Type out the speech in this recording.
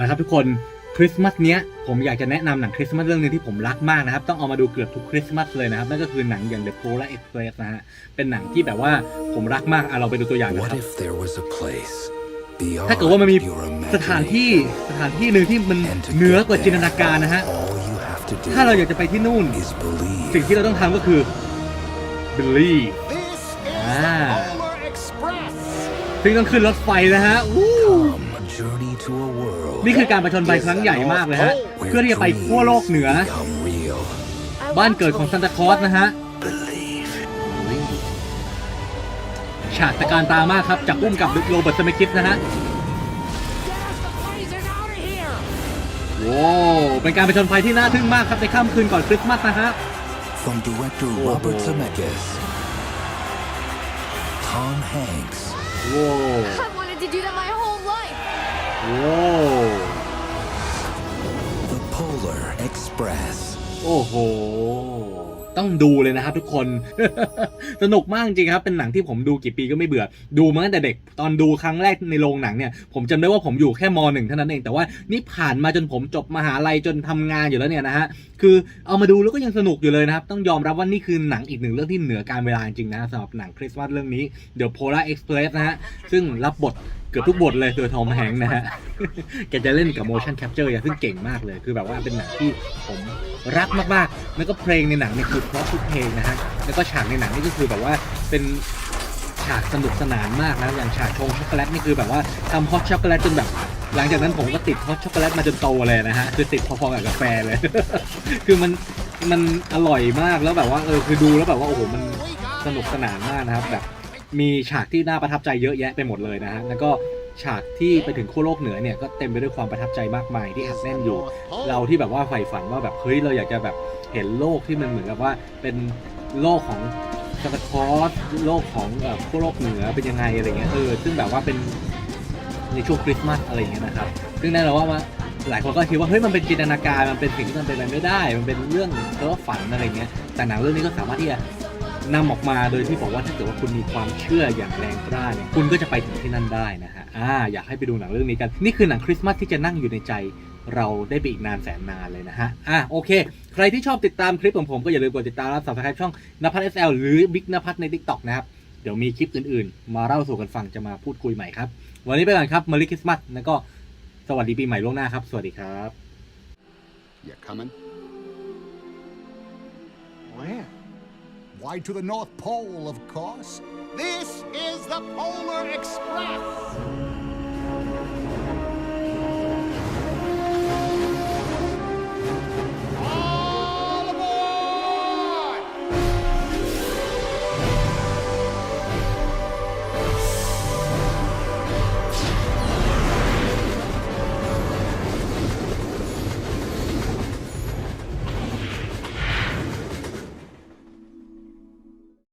นะครับทุกคนคริสต์มาสเนี้ยผมอยากจะแนะนำหนังคริสต์มาสเรื่องหนึงที่ผมรักมากนะครับ ต้องเอามาดูเกือบทุกคริสต์มาสเลยนะครับ นั่นก็คือหนังอย่าง The Polar Express นะฮะเป็นหนังที่แบบว่าผมรักมากอะเราไปดูตัวอย่างนะ What ครับ if there was a place ถ้า beyond เกิดว่ามันมี your สถานที่ imagination? สถานที่หนึ่งที่มัน And to เหนือกว่า get จินตนาการ there, นะฮะ all you have to do ถ้าเราอยากจะไปที่นู่น is believe. สิ่งที่เราต้องทำก็คือ believe This is Ah. the Polar Express. ซึ่งต้องขึ้นรถไฟนะฮะอู้ นี่คือการประชนภัยครั้งใหญ่มากเลยฮะ where เพื่อที่จะไปขั้วโลกเหนือ dreams become real. บ้านเกิดของซันตาคลอสนะฮะ Believe. ฉากตะการตามากครับจากอุ้มกับโรเบิร์ตสเมคิสนะฮะว้าวเป็นการไปชนภัยที่น่าทึ่งมากครับในค่ำคืนก่อนคริสต์มาสนะฮะ From director Whoa. Robert Zemeckis, Tom Hanks, ว้าว I wanted to do that my The Polar Express. โอ้โห ต้องดูเลยนะครับทุกคน สนุกมากจริงครับ เป็นหนังที่ผมดูกี่ปีก็ไม่เบื่อ ดูมาตั้งแต่เด็ก ตอนดูครั้งแรกในโรงหนังเนี่ย ผมจำได้ว่าผมอยู่แค่มหนึ่งเท่านั้นเอง แต่ว่านี่ผ่านมาจนผมจบมหาลัยจนทำงานอยู่แล้วเนี่ยนะฮะ คือเอามาดูแล้วก็ยังสนุกอยู่เลยนะครับ ต้องยอมรับว่านี่คือหนังอีกหนึ่งเรื่องที่เหนือการเวลาจริงนะสำหรับหนังคริสต์มาสเรื่องนี้ The Polar Express นะฮะ ซึ่งรับบทเกือบทุกบทเลยโดยทอมแฮงค์นะฮะ แกจะเล่นกับ motion capture อย่างซึ่งเก่งมากเลย คือแบบว่าเป็นหนังที่ผมรักมากๆ แล้วก็เพลงในหนังเนี่ยคือเพราะทุกเพลงนะฮะ แล้วก็ฉากในหนังนี่ก็คือแบบว่าเป็นฉากสนุกสนานมากนะ อย่างฉากชงช็อกโกแลตนี่คือแบบว่าทำฮอตช็อกโกแลตจนแบบ หลังจากนั้นผมก็ติดฮอตช็อกโกแลตมาจนโตเลยนะฮะ คือติดพอๆกับกาแฟเลย คือมันมันอร่อยมากแล้วแบบว่าเออคือดูแล้วแบบว่าโอ้โหมันสนุกสนานมากนะครับแบบ มีฉากที่น่าประทับใจเยอะแยะไปหมดเลยนะฮะแล้วก็ฉากที่ไปถึงขั้วโลกเหนือเนี่ยก็เต็มไปด้วยความประทับใจมากมายที่อัดแน่นอยู่ เราที่แบบว่าใฝ่ฝันว่าแบบเฮ้ยเราอยากจะแบบเห็นโลกที่มันเหมือนกับว่าเป็นโลกของสตาร์คอสโลกของขั้วโลกเหนือเป็นยังไงอะไรเงี้ยเออซึ่งแบบว่าเป็นในช่วงคริสต์มาสอะไรเงี้ยนะครับ ซึ่งแน่นอนว่าว่าหลายคนก็คิดว่าเฮ้ยมันเป็นจินตนาการมันเป็นสิ่งที่มันเป็นไปไม่ได้ มันเป็นเรื่องเพ้อฝันอะไรเงี้ยแต่หนังเรื่องนี้ก็สามารถที่จะ นำออกมาโดยที่บอกว่าถ้าเกิดว่าคุณมีความเชื่ออย่างแรงกล้าเนี่ยคุณก็จะไปถึงที่นั่นได้นะฮะอ่าอยากให้ไปดูหนังเรื่องนี้กัน นี่คือหนังคริสต์มาสที่จะนั่งอยู่ในใจเราได้ไปอีกนานแสนนานเลยนะฮะ อ่าโอเค ใครที่ชอบติดตามคลิปของผมก็อย่าลืมกดติดตามและ subscribe ช่องนภัทร SL หรือบิ๊กนภัทรใน TikTok นะครับ เดี๋ยวมีคลิปอื่นๆ มาเล่าสู่กันฟังจะมาพูดคุยใหม่ครับ วันนี้ไปก่อนครับ Merry Christmas แล้วก็สวัสดีปีใหม่ล่วงหน้าครับ สวัสดีครับ You coming? Where? Why, to the North Pole, of course. This is the Polar Express.